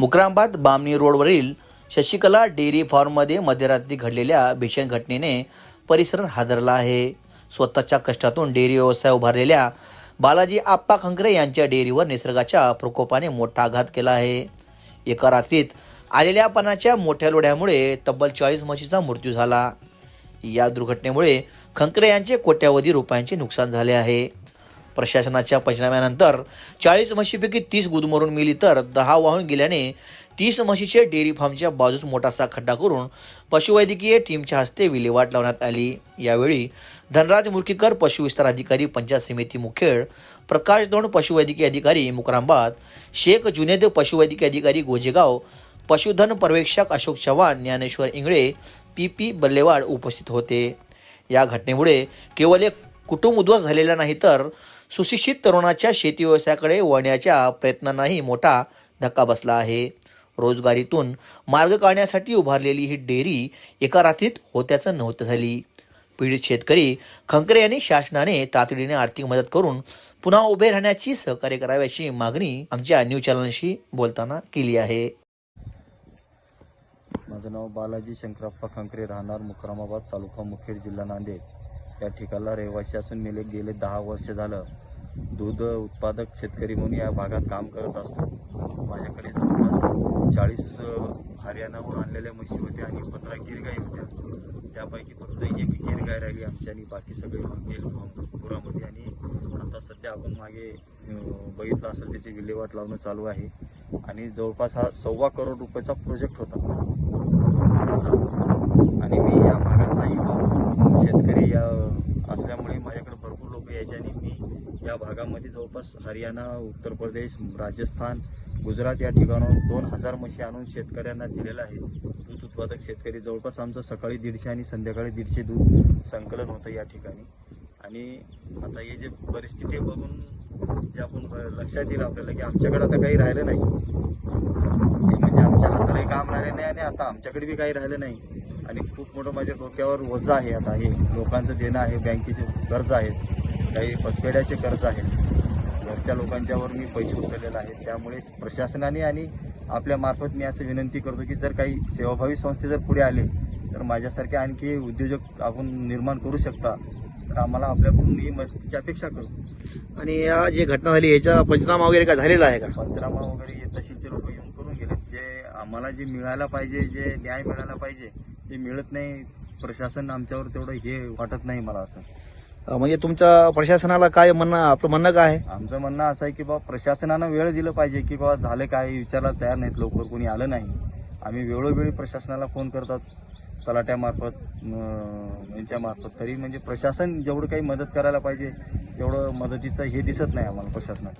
मुक्रांबाद बामणी रोडवरील शशिकला डेअरी फार्ममध्ये मध्यरात्री घडलेल्या भीषण घटनेने परिसर हादरला आहे. स्वतःच्या कष्टातून डेअरी व्यवसाय उभारलेल्या बालाजी आप्पा खंकरे यांच्या डेअरीवर निसर्गाच्या प्रकोपाने मोठा आघात केला आहे. एका रात्रीत आलेल्या पाण्याच्या मोठ्या लोढ्यामुळे तब्बल चाळीस म्हशीचा मृत्यू झाला. या दुर्घटनेमुळे खंकरे यांचे कोट्यावधी रुपयांचे नुकसान झाले आहे. प्रशासनाच्या पंचनाम्यानंतर चाळीस म्हशीपैकी तीस गुदमरून मिली तर दहा वाहून गेल्याने तीस म्हशीचे डेअरी फार्मच्या बाजूस मोठासा खड्डा करून पशुवैद्यकीय टीमच्या हस्ते विल्हेवाट लावण्यात आली. यावेळी धनराज मुर्कीकर पशुविस्तार अधिकारी पंचायत समिती मुखेड प्रकाश दोंड पशुवैद्यकीय अधिकारी मुकरांबाद शेख जुनेद पशुवैद्यकीय अधिकारी गोजेगाव पशुधन पर्यवेक्षक अशोक चव्हाण ज्ञानेश्वर इंगळे पी पी बल्लेवाड उपस्थित होते. या घटनेमुळे केवळ एक कुटुंब उद्ध्वस्त झालेला नाही तर सुशिक्षित तरुणाच्या शेती व्यवसायाकडे वळण्याच्या प्रयत्नांनाही मोठा धक्का बसला आहे. रोजगारीतून मार्ग काढण्यासाठी उभारलेली ही डेअरी एका रात्रीत होत्याचं नव्हतं झाली. पीडित शेतकरी खंकरे यांनी शासनाने तातडीने आर्थिक मदत करून पुन्हा उभे राहण्याची सहकार्य करावी अशी मागणी आमच्या न्यूज चॅनलशी बोलताना केली आहे. माझं नाव बालाजी शंकरप्पा खंकरे राहणार मुक्रामाबाद तालुका मुखेड जिल्हा नांदेड. या ठिकाणला रहिवासी असून मी गेले दहा वर्ष झालं. दूध उत्पादक शेतकरी म्हणून या भागात काम करत असतो. माझ्याकडे जवळपास चाळीस हरियाणाहून आणलेल्या म्हशी होत्या आणि पंधरा गिरगाई होत्या. त्यापैकी फक्त एक गिरगाय राहिली आमची आणि बाकी सगळे म्हणजे, गेल पुरामध्ये आणि आता सध्या आपण मागे बघितलं असेल त्याची विल्हेवाट लावणं चालू आहे. आणि जवळपास हा सव्वा करोड रुपयाचा प्रोजेक्ट होता. आणि मी या भागातलाही युवा शेतकरी या असल्यामुळे माझ्याकडे भरपूर लोक यायचे आणि मी या भागामध्ये जवळपास हरियाणा उत्तर प्रदेश राजस्थान गुजरात या ठिकाणाहून दोन हजार म्हशी आणून शेतकऱ्यांना दिलेलं आहे दूध उत्पादक शेतकरी जवळपास आमचं सकाळी दीडशे आणि संध्याकाळी दीडशे दूध संकलन होतं या ठिकाणी. आणि आता हे जे परिस्थिती बघून जे आपण लक्षात येईल आपल्याला की आमच्याकडे आता काही राहिलं नाही. म्हणजे आमच्या हातालाही काम राहिलं नाही आणि आता आमच्याकडे बी काही राहिलं नाही. आणि खूप मोठं माझ्या डोक्यावर वजा आहे आता हे. लोकांचं देणं आहे बँकेचे कर्ज आहेत. काही पतपेढ्याचे कर्ज आहेत घरच्या लोकांच्यावर मी पैसे उचललेले आहेत. त्यामुळे प्रशासनाने आणि आपल्या मार्फत मी असं विनंती करतो की जर काही सेवाभावी संस्थे जर पुढे आले तर माझ्यासारखे आणखी उद्योजक आपण निर्माण करू शकता. तर आम्हाला आपल्याकडून ही मदतीची अपेक्षा करू. आणि या जी घटना झाली याचा पंचनामा वगैरे काय झालेला आहे का? पंचनामा वगैरे हे तहसीलचे लोक येऊन करून गेले. जे आम्हाला जे मिळायला पाहिजे जे न्याय मिळायला पाहिजे ते मिळत नाही. प्रशासन आमच्यावर तेवढं हे वाटत नाही मला असं. म्हणजे तुमच्या प्रशासनाला काय म्हणणं आपलं म्हणणं काय आहे? आमचं म्हणणं असं आहे की बाबा प्रशासनानं वेळ दिलं पाहिजे की बाबा झालं काय विचारायला तयार नाहीत लवकर कोणी आलं नाही. आम्ही वेळोवेळी प्रशासनाला फोन करतात तलाट्यामार्फत यांच्यामार्फत. तरी म्हणजे प्रशासन जेवढं काही मदत करायला पाहिजे तेवढं मदतीचं हे दिसत नाही आम्हाला प्रशासनात.